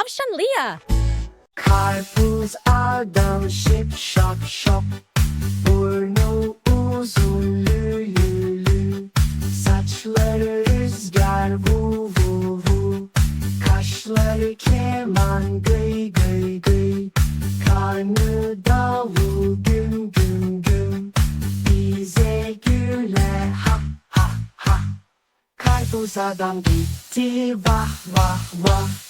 tavşan Lia. Karpuz adam şip şap şop Burnu uzun lü lü. Lü Saçları rüzgar vu vu vu Kaşları keman gıy gıy gıy. Karnı davul güm güm güm. Bize güler ha ha ha. Karpuz adam gitti vah vah vah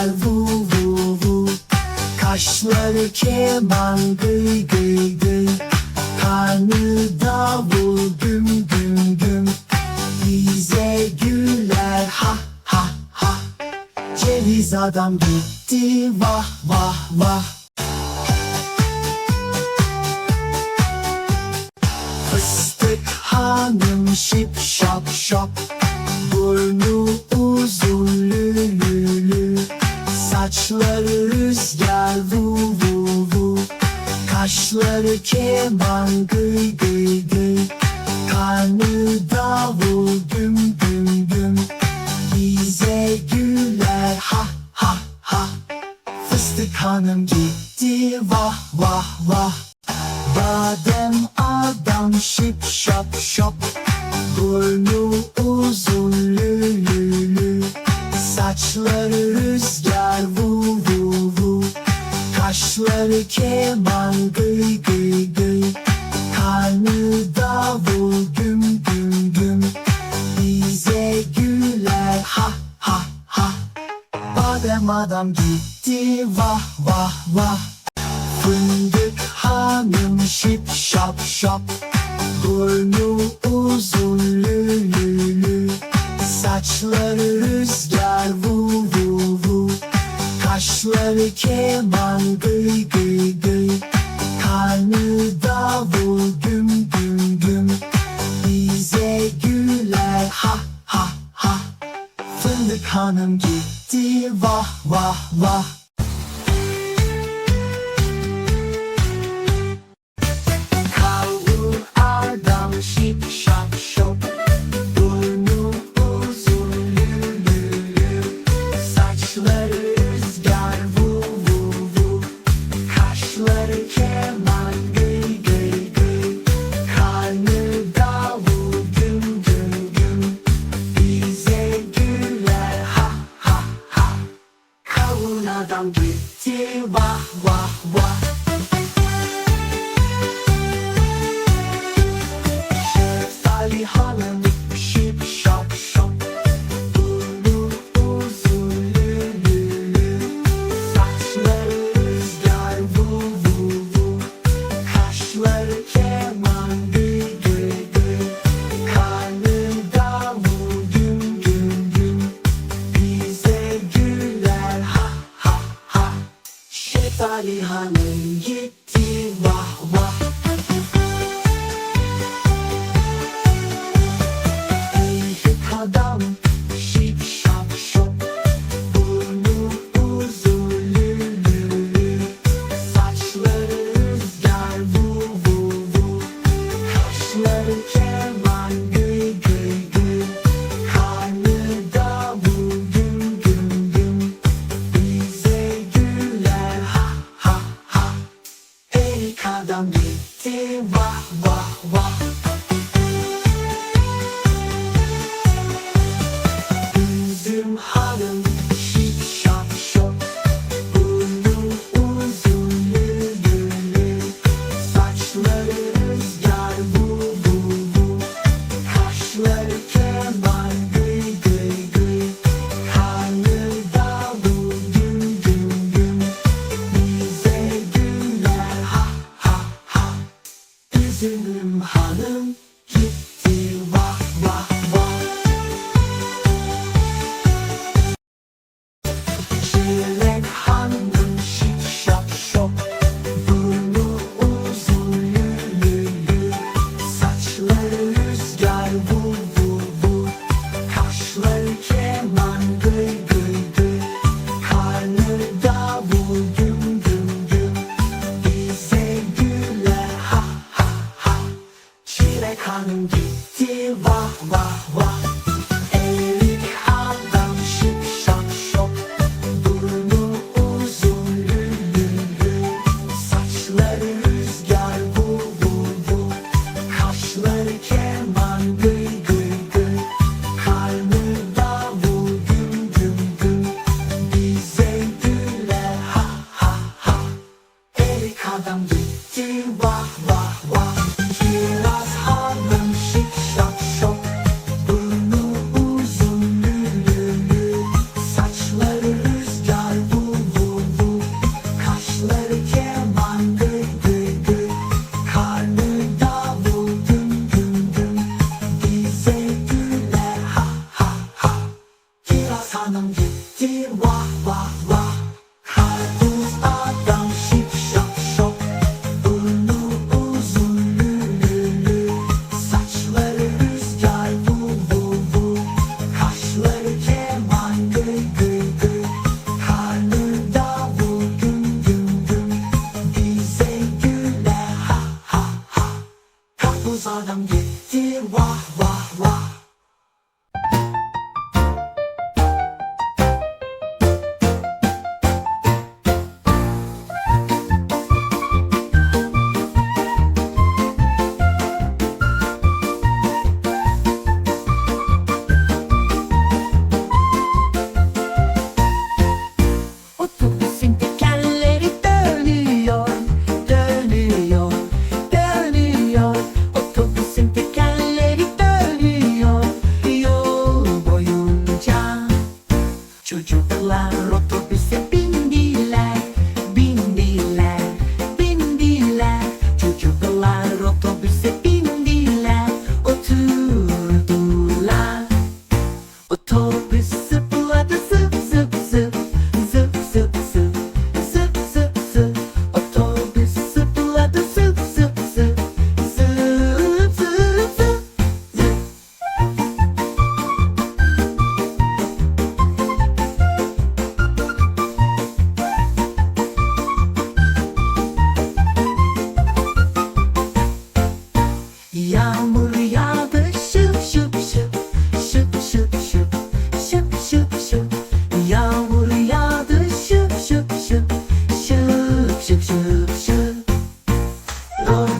rüzgar vu vu vu. Kaşları keman gıy gıy gıy. Karnı davul güm güm güm. Bize güler ha ha ha. Ceviz adam gitti vah vah vah. Fıstık hanım şip şap şop Burnu uzun lü lü lü Saçları rüzgar vu vu vu. Kaşları keman gıy gıy gıy. Karnı davul güm güm güm. Bize güler ha ha ha. Fıstık hanım gitti vah vah vah. Badem adam şip şap şop. Burnu uzun lü lü lü. Saçları Kaşları keman gıy gıy gıy Karnı davul güm güm güm. Bize güler ha ha ha. Badem adam gitti vah vah vah. Fındık hanım şip şap şop Burnu uzun lü lü lü. Saçları rüzgar vu vu vu. Kaşları keman gıy Hanım gitti vah vah vah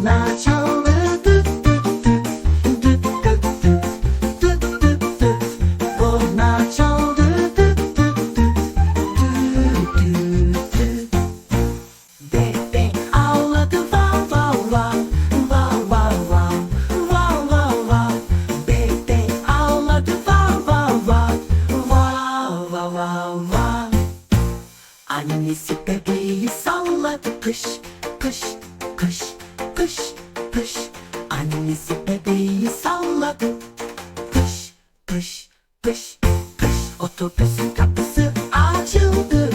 Nacho. Kış kış kış Otobüsün kapısı açıldı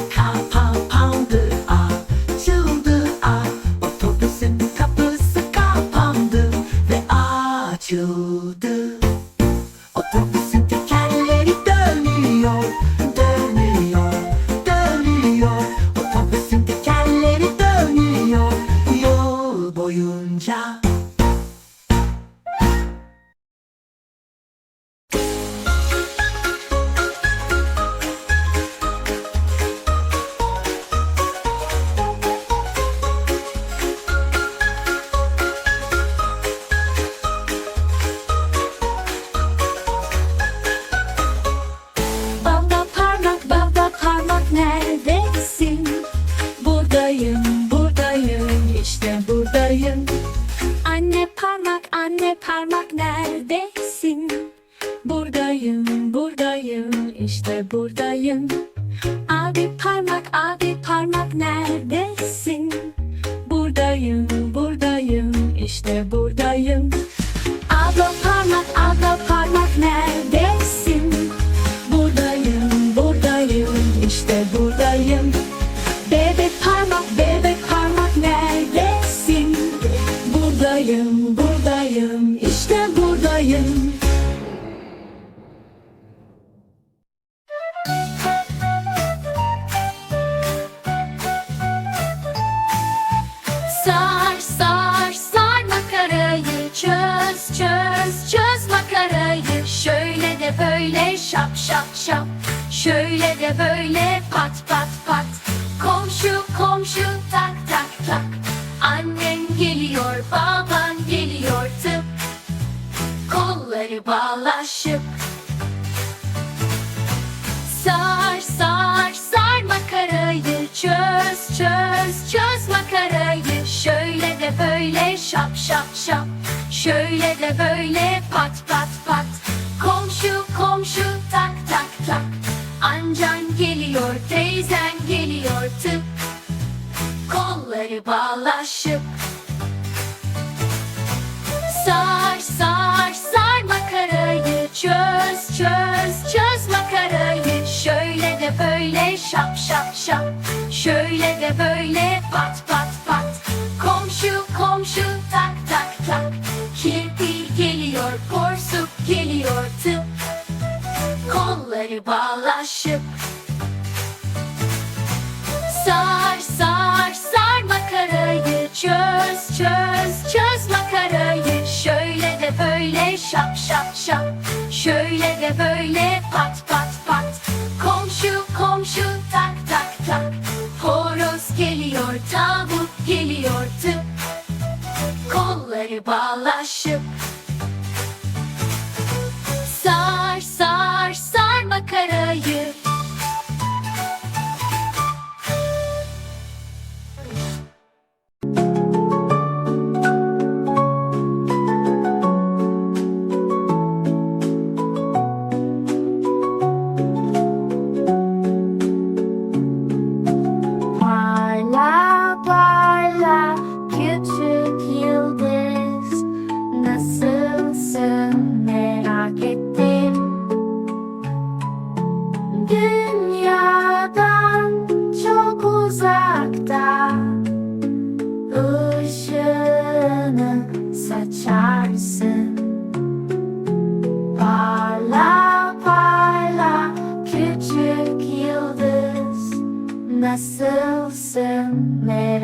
İşte buradayım. şap şap şap. Şöyle de böyle pat pat pat. Komşu komşu tak tak tak. Annen geliyor baban geliyor tıp. Kolları bağlaşıp. Sar sar sar makarayı. Çöz çöz çöz makarayı. Şöyle de böyle şap şap şap. Şöyle de böyle pat dalları bağlaşıp Sar sar sar makarayı çöz çöz çöz makarayı. Şöyle de böyle şap şap şap. Şöyle de böyle pat pat pat. Komşu komşu tak Çöz çöz çöz makarayı. Şöyle de böyle şap şap şap.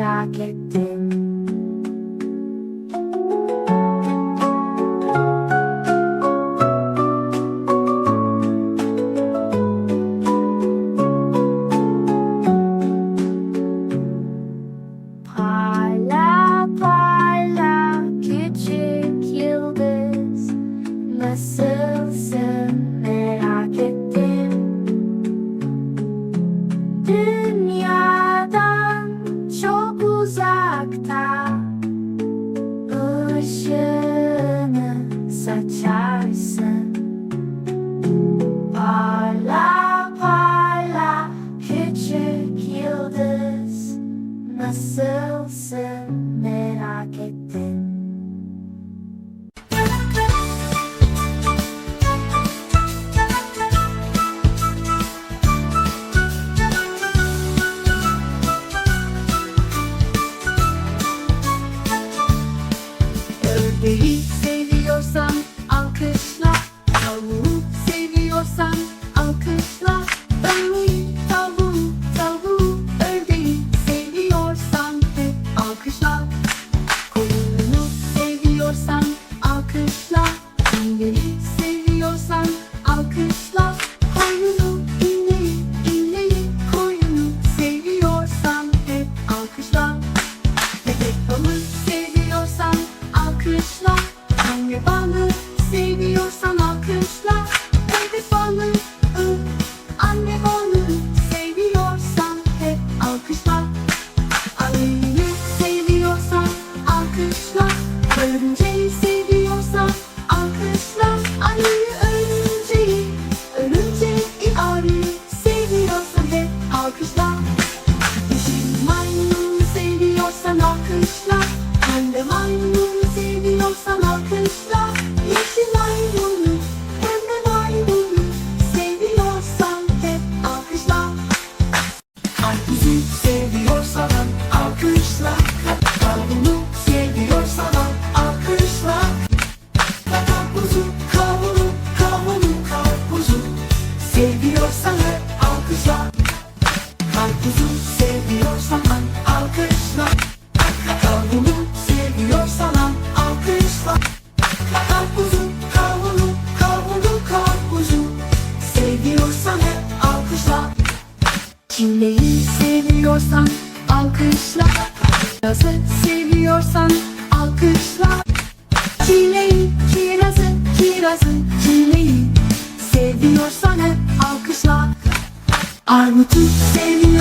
merak ettim such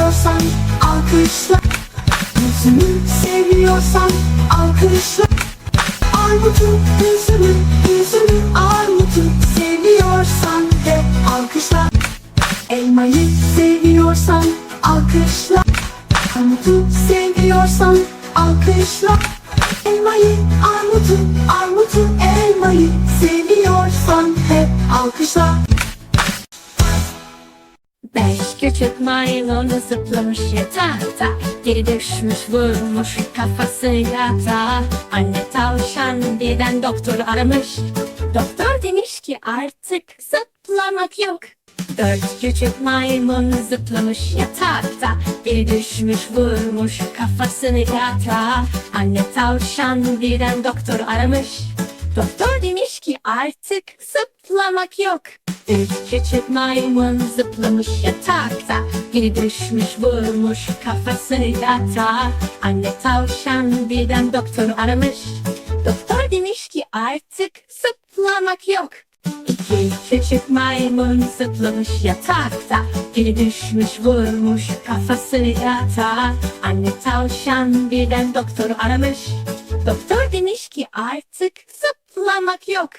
seviyorsan alkışla. Üzümü seviyorsan alkışla. Armutu, üzümü, üzümü, armutu Seviyorsan hep alkışla. Elmayı seviyorsan alkışla. Armutu seviyorsan alkışla zıplamış yatakta Geri düşmüş vurmuş kafası yatağa Anne tavşan birden doktoru aramış. Doktor demiş ki artık zıplamak yok. Dört küçük maymun zıplamış yatakta Biri düşmüş vurmuş kafasını yatağa Anne tavşan birden doktoru aramış Doktor demiş ki artık zıplamak yok. Üç küçük maymun zıplamış yatakta. Biri düşmüş vurmuş kafasını yatağa Anne tavşan birden doktoru aramış. Doktor demiş ki artık zıplamak yok. İki küçük maymun zıplamış yatakta. Biri düşmüş vurmuş kafasını yatağa Anne tavşan birden doktoru aramış. Doktor demiş ki artık zıplamak yok.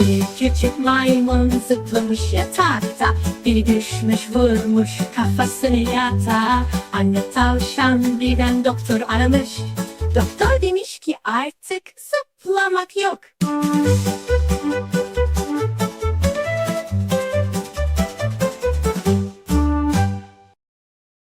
Bir küçük maymun zıplamış yatakta Biri düşmüş vurmuş kafasını yatağa Anne tavşan birden doktoru aramış. Doktor demiş ki artık zıplamak yok